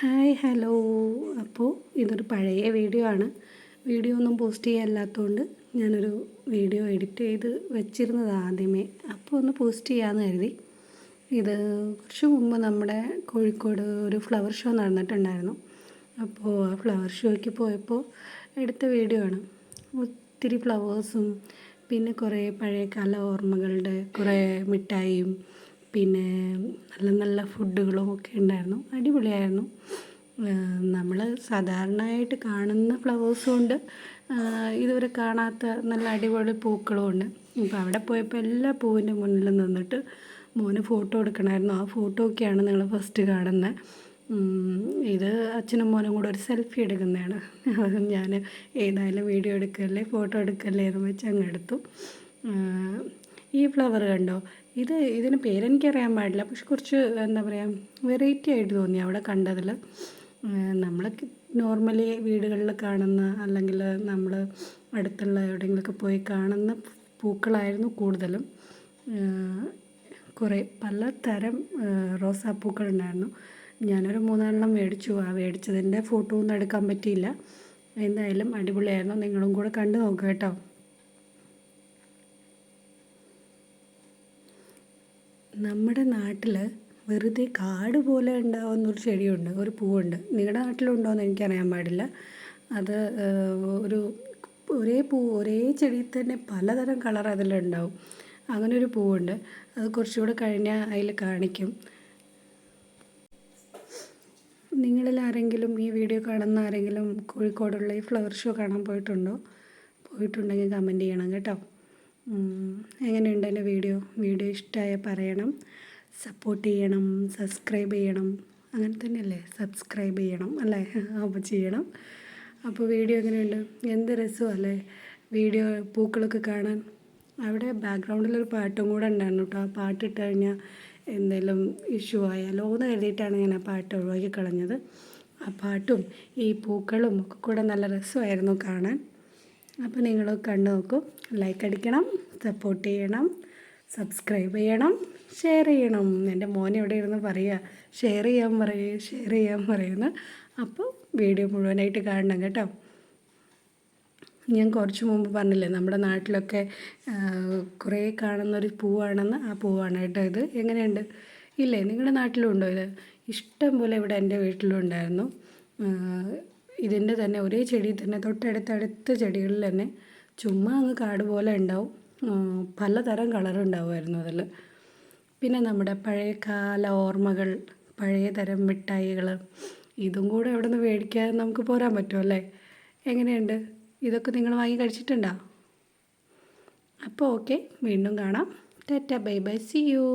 Hi hello. അപ്പോൾ ഇതൊരു പഴയ വീഡിയോ ആണ്. വീഡിയോ ഒന്നും പോസ്റ്റ് ചെയ്യാല്ലാത്തതുകൊണ്ട് ഞാനൊരു വീഡിയോ എഡിറ്റ് ചെയ്ത് വെച്ചിരുന്നത് ആദ്യമേ. അപ്പോൾ ഒന്ന് പോസ്റ്റ് ചെയ്യാമെന്ന് കരുതി. ഇത് കുറച്ച് മുമ്പ് നമ്മുടെ കോഴിക്കോട് ഒരു ഫ്ലവർ ഷോ നടന്നിട്ടുണ്ടായിരുന്നു. അപ്പോൾ ആ ഫ്ലവർ ഷോയ്ക്ക് പോയപ്പോൾ എടുത്ത വീഡിയോ ആണ്. ഒത്തിരി ഫ്ലവേഴ്സും പിന്നെ കുറേ പഴയകാല ഓർമ്മകളുടെ കുറേ മിഠായിയും പിന്നെ നല്ല നല്ല ഫുഡുകളും ഒക്കെ ഉണ്ടായിരുന്നു. അടിപൊളിയായിരുന്നു. നമ്മൾ സാധാരണയായിട്ട് കാണുന്ന ഫ്ലവേഴ്സും ഉണ്ട് ഇതുവരെ കാണാത്ത നല്ല അടിപൊളി പൂക്കളും ഉണ്ട്. അപ്പോൾ അവിടെ പോയപ്പോൾ എല്ലാ പൂവിന്റെ മുന്നിൽ നിന്നിട്ട് മോന് ഫോട്ടോ എടുക്കണമായിരുന്നു ആ ഫോട്ടോ ഒക്കെയാണ് നിങ്ങൾ ഫസ്റ്റ് കാണുന്നത് ഇത് അച്ഛനും മോനും കൂടെ ഒരു സെൽഫി എടുക്കുന്നതാണ്. ഞാൻ ഏതായാലും വീഡിയോ എടുക്കല്ലേ ഫോട്ടോ എടുക്കല്ലേ എന്ന് വെച്ച് അങ്ങ് എടുത്തു. ഈ ഫ്ലവർ കണ്ടോ? ഇത് ഇതിന് പേരെനിക്കറിയാൻ പാടില്ല. പക്ഷെ കുറച്ച് എന്താ പറയുക വെറൈറ്റി ആയിട്ട് തോന്നി അവിടെ കണ്ടതിൽ നമ്മൾ നോർമലി വീടുകളിൽ കാണുന്ന അല്ലെങ്കിൽ നമ്മൾ അടുത്തുള്ള എവിടെയെങ്കിലുമൊക്കെ പോയി കാണുന്ന പൂക്കളായിരുന്നു കൂടുതലും. കുറേ പലതരം റോസാപ്പൂക്കളുണ്ടായിരുന്നു ഞാനൊരു മൂന്നെണ്ണം മേടിച്ചു. ആ മേടിച്ചതിന്റെ ഫോട്ടോ ഒന്നും എടുക്കാൻ പറ്റിയില്ല. എന്തായാലും അടിപൊളിയായിരുന്നു. നിങ്ങളും കൂടെ കണ്ടു നോക്കുക കേട്ടോ. നമ്മുടെ നാട്ടിൽ വെറുതെ കാട് പോലെ ഉണ്ടാവുന്നൊരു ചെടിയുണ്ട് ഒരു പൂവുണ്ട്. നിങ്ങളുടെ നാട്ടിലുണ്ടോ എന്ന് എനിക്കറിയാൻ പാടില്ല. അത് ഒരു ഒരേ പൂ ഒരേ ചെടിയിൽ തന്നെ പലതരം കളർ അതിലുണ്ടാവും. അങ്ങനെ ഒരു പൂവുണ്ട്. അത് കുറച്ചുകൂടെ കഴിഞ്ഞാൽ അതിൽ കാണിക്കും. നിങ്ങളിൽ ആരെങ്കിലും ഈ വീഡിയോ കാണുന്ന ആരെങ്കിലും കോഴിക്കോടുള്ള ഈ ഫ്ലവർ ഷോ കാണാൻ പോയിട്ടുണ്ടോ? പോയിട്ടുണ്ടെങ്കിൽ കമന്റ് ചെയ്യണം കേട്ടോ. എങ്ങനെയുണ്ട് എന്റെ വീഡിയോ? വീഡിയോ ഇഷ്ടമായ പറയണം. സപ്പോർട്ട് ചെയ്യണം. സബ്സ്ക്രൈബ് ചെയ്യണം. അങ്ങനെ തന്നെയല്ലേ? സബ്സ്ക്രൈബ് ചെയ്യണം അല്ലേ? അപ്പോൾ ചെയ്യണം. അപ്പോൾ വീഡിയോ എങ്ങനെയുണ്ട്? എന്ത് രസമല്ലേ വീഡിയോ പൂക്കളൊക്കെ കാണാൻ. അവിടെ ബാക്ക്ഗ്രൗണ്ടിലൊരു പാട്ടും കൂടെ ഉണ്ടായിരുന്നു കേട്ടോ. ആ പാട്ട് ഇട്ട് കഴിഞ്ഞാൽ എന്തെങ്കിലും ഇഷ്യൂ ആയാലോ എന്ന് കരുതിയിട്ടാണ് ഞാൻ ആ പാട്ട് ഒഴിവാക്കി കളഞ്ഞത്. ആ പാട്ടും ഈ പൂക്കളും ഒക്കെ കൂടെ നല്ല രസമായിരുന്നു കാണാൻ. അപ്പോൾ നിങ്ങൾ കണ്ടു നോക്കും. ലൈക്ക് അടിക്കണം സപ്പോർട്ട് ചെയ്യണം സബ്സ്ക്രൈബ് ചെയ്യണം ഷെയർ ചെയ്യണം. എന്റെ മോൻ ഇവിടെ ഇരുന്ന് പറയുക ഷെയർ ചെയ്യാൻ പറയേ ഷെയർ ചെയ്യാൻ പറയുന്നു അപ്പോൾ വീഡിയോ മുഴുവനായിട്ട് കാണണം കേട്ടോ. ഞാൻ കുറച്ച് മുമ്പ് പറഞ്ഞില്ലേ നമ്മുടെ നാട്ടിലൊക്കെ കുറേ കാണുന്നൊരു പൂവാണെന്ന് ആ പൂവാണ് കേട്ടോ ഇത്. എങ്ങനെയുണ്ട്? ഇല്ലേ നിങ്ങളുടെ നാട്ടിലും ഉണ്ടോ ഇത്? ഇഷ്ടം പോലെ ഇവിടെ എന്റെ വീട്ടിലും ഉണ്ടായിരുന്നു. ഇതിന്റെ തന്നെ ഒരേ ചെടി തന്നെ തൊട്ടടുത്തടുത്ത ചെടികളിൽ തന്നെ ചുമ്മാ അങ്ങ് കാട് പോലെ ഉണ്ടാവും. പലതരം കളറുണ്ടാവുമായിരുന്നു അതിൽ. പിന്നെ നമ്മുടെ പഴയ കാല ഓർമ്മകൾ പഴയ തരം മിഠായികൾ ഇതും കൂടെ അവിടെ നിന്ന് മേടിക്കാതെ നമുക്ക് പോരാൻ പറ്റുമല്ലേ എങ്ങനെയുണ്ട്? ഇതൊക്കെ നിങ്ങൾ വാങ്ങി കഴിച്ചിട്ടുണ്ടോ? അപ്പോൾ ഓക്കെ വീണ്ടും കാണാം. Tata bye bye see you.